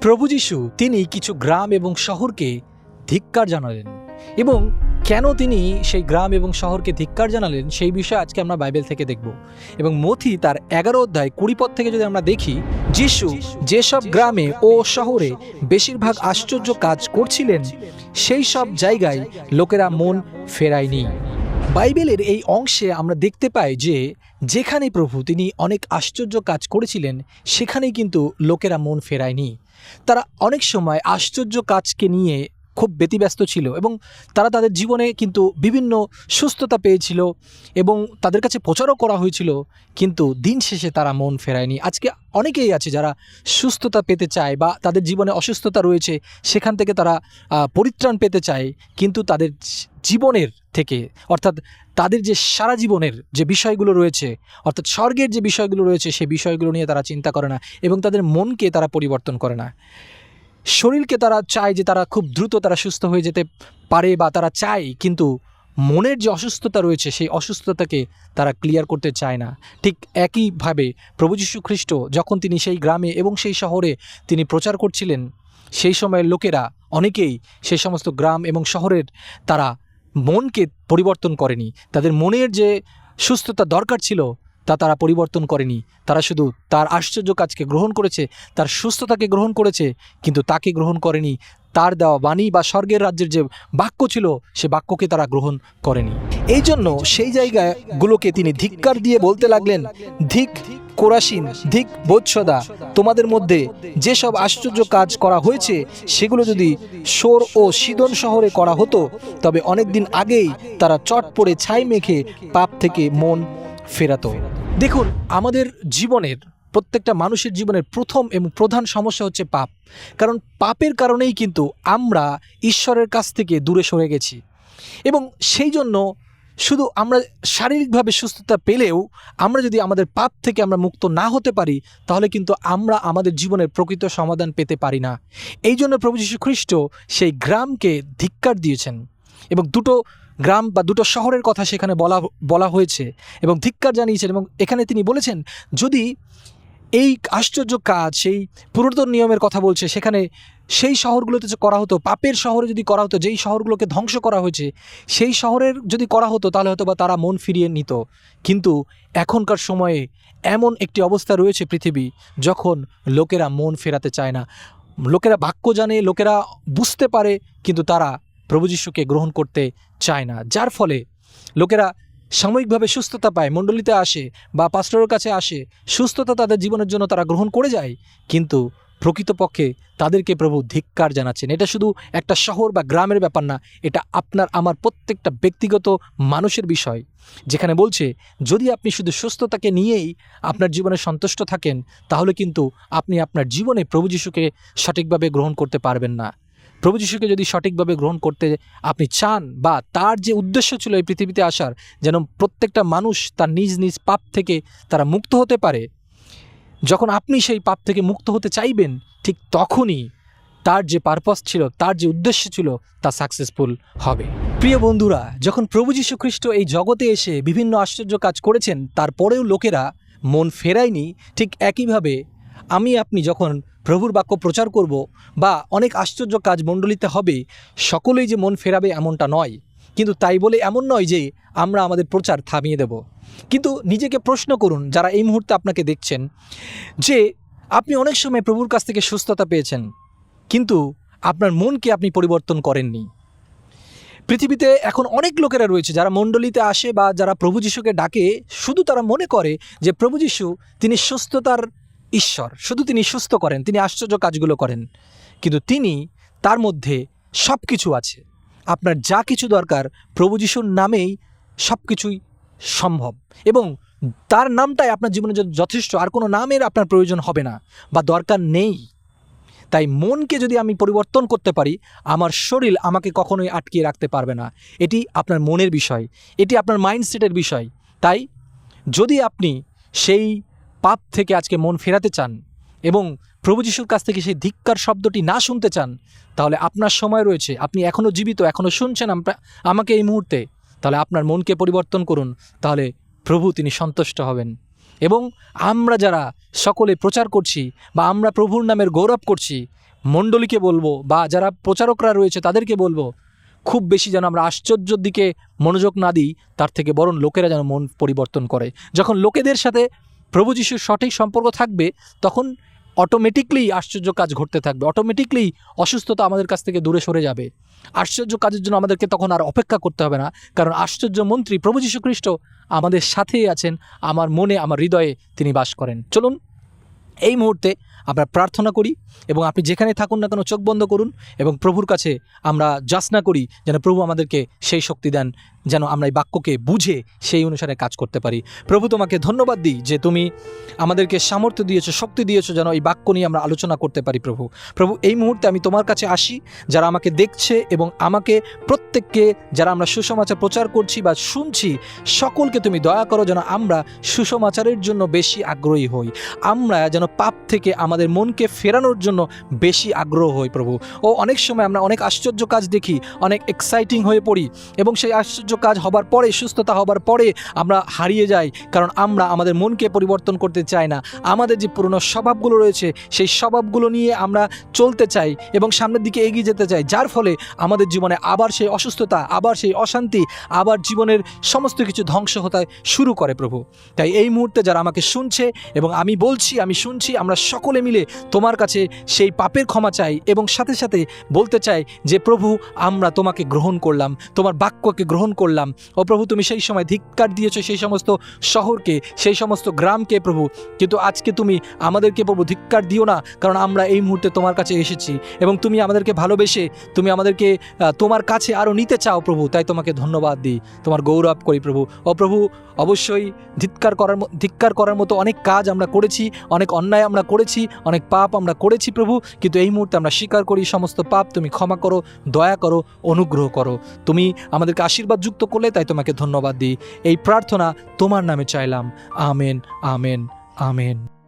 প্রভু যিশু তিনি কিছু গ্রাম এবং শহরকে ধিক্কার জানালেন এবং কেন তিনি সেই গ্রাম এবং শহরকে ধিক্কার জানালেন সেই বিষয়ে আজকে আমরা বাইবেল থেকে দেখব। এবং মথি তার এগারো অধ্যায় কুড়ি পদ থেকে যদি আমরা দেখি, যিশু যেসব গ্রামে ও শহরে বেশিরভাগ আশ্চর্য কাজ করছিলেন, সেই সব জায়গায় লোকেরা মন ফেরায়নি। বাইবেলের এই অংশে আমরা দেখতে পাই যে যেখানে প্রভু তিনি অনেক আশ্চর্য কাজ করেছিলেন, সেখানেই কিন্তু লোকেরা মন ফেরায়নি। তারা অনেক সময় আশ্চর্য কাজকে নিয়ে খুব ব্যতিব্যস্ত ছিল এবং তারা তাদের জীবনে কিন্তু বিভিন্ন সুস্থতা পেয়েছিল এবং তাদের কাছে প্রচারও করা হয়েছিল, কিন্তু দিন শেষে তারা মন ফেরায়নি। আজকে অনেকেই আছে যারা সুস্থতা পেতে চায় বা তাদের জীবনে অসুস্থতা রয়েছে, সেখান থেকে তারা পরিত্রাণ পেতে চায়, কিন্তু তাদের জীবনের থেকে, অর্থাৎ তাদের যে সারা জীবনের যে বিষয়গুলো রয়েছে, অর্থাৎ স্বর্গের যে বিষয়গুলো রয়েছে সেই বিষয়গুলো নিয়ে তারা চিন্তা করে না এবং তাদের মনকে তারা পরিবর্তন করে না। শরীরকে তারা চায় যে তারা খুব দ্রুত তারা সুস্থ হয়ে যেতে পারে বা তারা চায়, কিন্তু মনের যে অসুস্থতা রয়েছে, সেই অসুস্থতাকে তারা ক্লিয়ার করতে চায় না। ঠিক একইভাবে প্রভু যীশু খ্রিস্ট যখন তিনি সেই গ্রামে এবং সেই শহরে তিনি প্রচার করছিলেন, সেই সময়ের লোকেরা, অনেকেই সেই সমস্ত গ্রাম এবং শহরের তারা মনকে পরিবর্তন করেনি। তাদের মনের যে সুস্থতা দরকার ছিল, তা তারা পরিবর্তন করেনি। তারা শুধু তার আশ্চর্য কাজকে গ্রহণ করেছে, তার সুস্থতাকে গ্রহণ করেছে, কিন্তু তাকে গ্রহণ করেনি। তার দেওয়া বাণী বা স্বর্গের রাজ্যের যে বাক্য ছিল, সে বাক্যকে তারা গ্রহণ করেনি। এই জন্য সেই জায়গাগুলোকে তিনি ধিক্কার দিয়ে বলতে লাগলেন, ধিক কোরাসিন, ধিক, বোধসদা, তোমাদের মধ্যে যেসব আশ্চর্য কাজ করা হয়েছে, সেগুলো যদি সোর ও সিদন শহরে করা হতো, তবে অনেক দিন আগেই তারা চট পড়ে ছাই মেখে পাপ থেকে মন ফেরাতো। দেখুন, আমাদের জীবনের, প্রত্যেকটা মানুষের জীবনের প্রথম এবং প্রধান সমস্যা হচ্ছে পাপ। কারণ পাপের কারণেই কিন্তু আমরা ঈশ্বরের কাছ থেকে দূরে সরে গেছি। এবং সেই জন্য শুধু আমরা শারীরিকভাবে সুস্থতা পেলেও আমরা যদি আমাদের পাপ থেকে আমরা মুক্ত না হতে পারি, তাহলে কিন্তু আমরা আমাদের জীবনের প্রকৃত সমাধান পেতে পারি না। এই জন্য প্রভু যীশু খ্রিস্ট সেই গ্রামকে ধিক্কার দিয়েছেন এবং দুটো গ্রাম বা দুটো শহরের কথা সেখানে বলা বলা হয়েছে এবং ধিক্কার জানিয়েছেন এবং এখানে তিনি বলেছেন, যদি এই আশ্চর্য কাজ, সেই পুরাতন নিয়মের কথা বলছে, সেখানে সেই শহরগুলোতে যে করা হতো, পাপের শহরে যদি করা হতো, যেই শহরগুলোকে ধ্বংস করা হয়েছে, সেই শহরের যদি করা হতো, তাহলে হয়তো বা তারা মন ফিরিয়ে নিত। কিন্তু এখনকার সময়ে এমন একটি অবস্থা রয়েছে পৃথিবী, যখন লোকেরা মন ফেরাতে চায় না। লোকেরা বাক্য জানে, লোকেরা বুঝতে পারে, কিন্তু তারা প্রভু যিশুকে গ্রহণ করতে চায় না। যার ফলে লোকেরা সাময়িকভাবে সুস্থতা পায়, মণ্ডলীতে আসে বা পাস্টরের কাছে আসে, সুস্থতা তাদের জীবনের জন্য তারা গ্রহণ করে যায়, কিন্তু প্রকৃতপক্ষে তাদেরকে প্রভু ধিক্কার জানাচ্ছেন। এটা শুধু একটা শহর বা গ্রামের ব্যাপার না, এটা আপনার, আমার প্রত্যেকটা ব্যক্তিগত মানুষের বিষয়। যেখানে বলছে, যদি আপনি শুধু সুস্থতাকে নিয়েই আপনার জীবনে সন্তুষ্ট থাকেন, তাহলে কিন্তু আপনি আপনার জীবনে প্রভু যিশুকে সঠিকভাবে গ্রহণ করতে পারবেন না। প্রভু যিশুকে যদি সঠিকভাবে গ্রহণ করতে আপনি চান বা তার যে উদ্দেশ্য ছিল এই পৃথিবীতে আসার, যেন প্রত্যেকটা মানুষ তার নিজ নিজ পাপ থেকে তারা মুক্ত হতে পারে যখন আপনি সেই পাপ থেকে মুক্ত হতে চাইবেন, ঠিক তখনই তার যে পারপাস ছিল, তার যে উদ্দেশ্য ছিল, তা সাকসেসফুল হবে। প্রিয় বন্ধুরা, যখন প্রভু যীশু খ্রিস্ট এই জগতে এসে বিভিন্ন আশ্চর্য কাজ করেছেন, তারপরেও লোকেরা মন ফেরায়নি, ঠিক একইভাবে আমি আপনি যখন প্রভুর বাক্য প্রচার করব বা অনেক আশ্চর্য কাজ মণ্ডলিতে হবে, সকলেই যে মন ফেরাবে এমনটা নয়। কিন্তু তাই বলে এমন নয় যে আমরা আমাদের প্রচার থামিয়ে দেব। কিন্তু নিজেকে প্রশ্ন করুন, যারা এই মুহূর্তে আপনাকে দেখছেন, যে আপনি অনেক সময় প্রভুর কাছ থেকে সুস্থতা পেয়েছেন, কিন্তু আপনার মনকে আপনি পরিবর্তন করেননি। পৃথিবীতে এখন অনেক লোকেরা রয়েছে যারা মণ্ডলীতে আসে বা যারা প্রভু যিশুকে ডাকে, শুধু তারা মনে করে যে প্রভু যিশু তিনি সুস্থতার ঈশ্বর, শুধু তিনি সুস্থ করেন, তিনি আশ্চর্য কাজগুলো করেন, কিন্তু তিনি তার মধ্যে সব কিছু আছে। আপনার যা কিছু দরকার প্রভু যিশুর নামেই সব কিছুই সম্ভব। এবং তার নামটাই আপনার জীবনে যথেষ্ট, আর কোনো নামের আপনার প্রয়োজন হবে না বা দরকার নেই। তাই মনকে যদি আমি পরিবর্তন করতে পারি, আমার শরীর আমাকে কখনোই আটকিয়ে রাখতে পারবে না। এটি আপনার মনের বিষয়, এটি আপনার মাইন্ডসেটের বিষয়। তাই যদি আপনি সেই পাপ থেকে আজকে মন ফেরাতে চান এবং প্রভু যিশুর কাছ থেকে সেই ধিক্কার শব্দটি না শুনতে চান, তাহলে আপনার সময় রয়েছে। আপনি এখনও জীবিত এখনও শুনছেন আমাকে এই মুহূর্তে তাহলে আপনার মনকে পরিবর্তন করুন, তাহলে প্রভু তিনি সন্তুষ্ট হবেন। এবং আমরা যারা সকলে প্রচার করছি বা আমরা প্রভুর নামের গৌরব করছি, মণ্ডলীকে বলব বা যারা প্রচারকরা রয়েছে তাদেরকে বলব, খুব বেশি যেন আমরা আশ্চর্যর দিকে মনোযোগ না দিই, তার থেকে বরং লোকেরা যেন মন পরিবর্তন করে। যখন লোকেদের সাথে প্রভু যিশুর সঠিক সম্পর্ক থাকবে, তখন অটোমেটিকলি আশ্চর্য কাজ ঘটতে থাকবে। অটোমেটিকলি অসুস্থতা আমাদের কাছ থেকে দূরে সরে যাবে। আশ্চর্য কাজের জন্য আমাদেরকে তখন আর অপেক্ষা করতে হবে না, কারণ আশ্চর্য মন্ত্রী প্রভু যীশুখ্রিস্ট আমাদের সাথেই আছেন, আমার মনে, আমার হৃদয়ে তিনি বাস করেন। চলুন, এই মুহূর্তে আমরা প্রার্থনা করি এবং আপনি যেখানে থাকুন না কেন চোখ বন্ধ করুন এবং প্রভুর কাছে আমরা যাচনা করি যেন প্রভু আমাদেরকে সেই শক্তি দেন। যেন আমরা এই বাক্যকে বুঝে সেই অনুসারে কাজ করতে পারি। প্রভু তোমাকে ধন্যবাদ দিই যে তুমি আমাদেরকে সামর্থ্য দিয়েছ, শক্তি দিয়েছ যেন এই বাক্য নিয়ে আমরা আলোচনা করতে পারি প্রভু। প্রভু, এই মুহূর্তে আমি তোমার কাছে আসি, যারা আমাকে দেখছে এবং আমাকে প্রত্যেককে, যারা আমরা সুসমাচার প্রচার করছি বা শুনছি, সকলকে তুমি দয়া করো যেন আমরা সুসমাচারের জন্য বেশি আগ্রহী হই। আমরা যেন পাপ থেকে আমাদের মনকে ফেরানোর জন্য বেশি আগ্রহ হই প্রভু। ও, অনেক সময় আমরা অনেক আশ্চর্য কাজ দেখি, অনেক এক্সাইটিং হয়ে পড়ি এবং সেই আশ্চর্য কাজ হবার পরে, সুস্থতা হবার পরে আমরা হারিয়ে যাই, কারণ আমরা আমাদের মনকে পরিবর্তন করতে চাই না। আমাদের যে পুরনো স্বভাবগুলো রয়েছে, সেই স্বভাবগুলো নিয়ে আমরা চলতে চাই এবং সামনের দিকে এগিয়ে যেতে চাই, যার ফলে আমাদের জীবনে আবার সেই অসুস্থতা, আবার সেই অশান্তি, আবার জীবনের সমস্ত কিছু ধ্বংস হতে শুরু করে প্রভু। তাই এই মুহূর্তে যারা আমাকে শুনছে এবং আমি বলছি, আমি শুনছি, আমরা সকলে মিলে তোমার কাছে সেই পাপের ক্ষমা চাই এবং সাথে সাথে বলতে চাই যে, প্রভু, আমরা তোমাকে গ্রহণ করলাম, তোমার বাক্যকে গ্রহণ করলাম। ও প্রভু, তুমি সেই সময় ধিক্কার দিয়েছ সেই সমস্ত শহরকে, সেই সমস্ত গ্রামকে প্রভু। কিন্তু আজকে তুমি আমাদেরকে প্রভু ধিক্কার দিও না, কারণ আমরা এই মুহূর্তে তোমার কাছে এসেছি। এবং তুমি আমাদেরকে ভালোবেসে, তুমি আমাদেরকে তোমার কাছে আরও নিতে চাও প্রভু, তাই তোমাকে ধন্যবাদ দিই। তোমার গৌরব করি প্রভু। ও প্রভু, অবশ্যই ধিক্কার করার ধিক্কার করার মতো অনেক কাজ আমরা করেছি, অনেক অন্যায় আমরা করেছি, অনেক পাপ আমরা করেছি প্রভু। কিন্তু এই মুহূর্তে আমরা স্বীকার করি, সমস্ত পাপ তুমি ক্ষমা করো, দয়া করো, অনুগ্রহ করো। তুমি আমাদেরকে আশীর্বাদ যুক্ত করলে তাই তোমাকে ধন্যবাদ দিই। এই প্রার্থনা তোমার নামে চাইলাম। Amen amen amen.